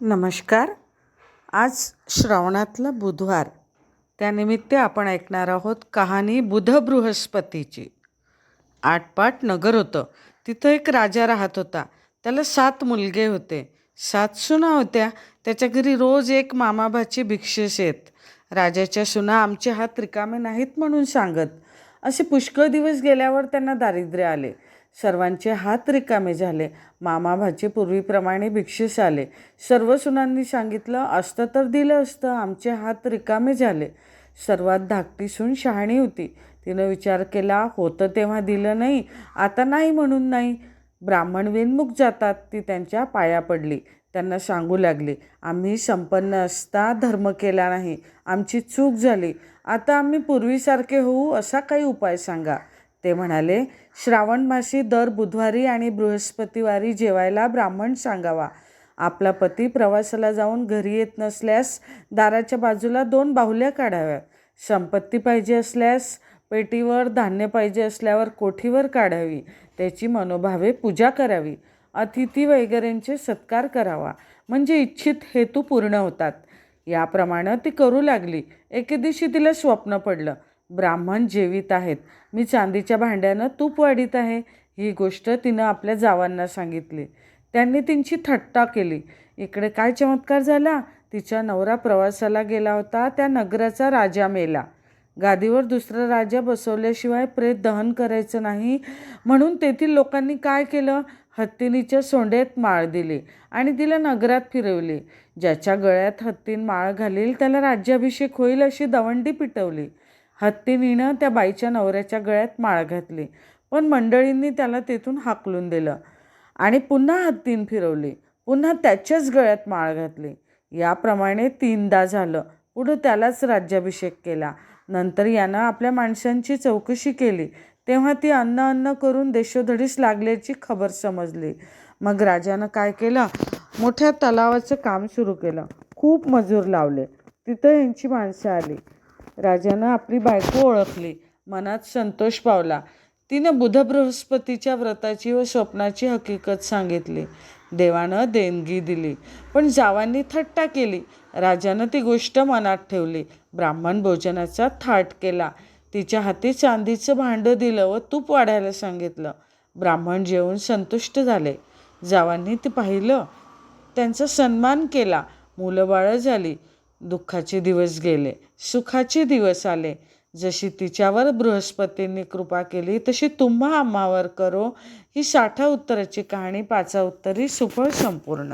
नमस्कार. आज श्रावणातला बुधवार. त्यानिमित्त आपण ऐकणार आहोत कहाणी बुध बृहस्पतीची आठपाट नगर होतं. तिथं एक राजा राहत होता. त्याला सात मुलगे होते. सात सुना होत्या. त्याच्या घरी रोज एक मामाभाची भिक्षेस येत. राजाच्या सुना आमचे हात रिकामे नाहीत म्हणून सांगत. असे पुष्कळ दिवस गेल्यावर त्यांना दारिद्र्य आले. सर्वांचे हात रिकामे झाले. मामाभाचे पूर्वीप्रमाणे भिक्षेस आले. सर्व सुनांनी सांगितलं असतं तर दिलं असतं आमचे हात रिकामे झाले. सर्वात धाकटी सून शहाणी होती. तिनं विचार केला होतं तेव्हा दिलं नाही आता नाही म्हणून नाही. ब्राह्मण वेनमुख जातात ती त्यांच्या पाया पडली. त्यांना सांगू लागली आम्ही संपन्न असता धर्म केला नाही आमची चूक झाली. आता आम्ही पूर्वीसारखे होऊ असा काही उपाय सांगा. ते म्हणाले श्रावण मासी दर बुधवारी आणि बृहस्पतिवारी जेवायला ब्राह्मण सांगावा. आपला पती प्रवासाला जाऊन घरी येत नसल्यास दाराच्या बाजूला दोन बाहुल्या काढाव्या. संपत्ती पाहिजे असल्यास पेटीवर धान्य पाहिजे असल्यावर कोठीवर काढावी. त्याची मनोभावे पूजा करावी. अतिथी वगैरेंचे सत्कार करावा. म्हणजे इच्छित हेतू पूर्ण होतात. याप्रमाणे ती करू लागली. एके दिवशी तिला स्वप्न पडलं. ब्राह्मण जेवित आहेत. मी चांदीच्या भांड्यानं तूप वाढीत आहे. ही गोष्ट तिनं आपल्या जावांना सांगितली. त्यांनी तिची थट्टा केली. इकडे काय चमत्कार झाला? तिचा नवरा प्रवासाला गेला होता. त्या नगराचा राजा मेला. गादीवर दुसरा राजा बसवल्याशिवाय प्रेत दहन करायचं नाही. म्हणून तेथील लोकांनी काय केलं? हत्तीनीच्या सोंडेत माळ दिली आणि तिला नगरात फिरवली. ज्याच्या गळ्यात हत्तीन माळ घालील त्याला राज्याभिषेक होईल अशी दवंडी पिटवली. हत्तीनीनं त्या बाईच्या नवऱ्याच्या गळ्यात माळ घातली पण मंडळींनी त्याला तेथून हाकलून दिलं आणि पुन्हा हत्तीन फिरवली पुन्हा त्याच्याच गळ्यात माळ घातली. याप्रमाणे तीनदा झालं. पुढं त्यालाच राज्याभिषेक केला. नंतर यानं आपल्या माणसांची चौकशी केली. तेव्हा ती अन्न अन्न करून देशोधडीस लागल्याची खबर समजली. मग राजानं काय केलं? मोठ्या तलावाचं काम सुरू केलं. खूप मजूर लावले. तिथं यांची माणसं आली. राजानं आपली बायको ओळखली. मनात संतोष पावला. तिनं बुध बृहस्पतीच्या व्रताची व स्वप्नाची हकीकत सांगितली. देवानं देणगी दिली. पण जावांनी थट्टा केली. राजानं ती गोष्ट मनात ठेवली. ब्राह्मण भोजनाचा थाट केला. तिच्या हाती चांदीचं भांडं दिलं व तूप वाढायला सांगितलं. ब्राह्मण जेवून संतुष्ट झाले. जावांनी ते पाहिलं. त्यांचा सन्मान केला. मुलं बाळं झाली. दुःखाचे दिवस गेले. सुखाचे दिवस आले. जशी तिच्यावर बृहस्पतींनी कृपा केली तशी तुम्हा आम्हावर करो. ही साठा उत्तराची कहाणी पाचा उत्तरी सुफळ संपूर्ण.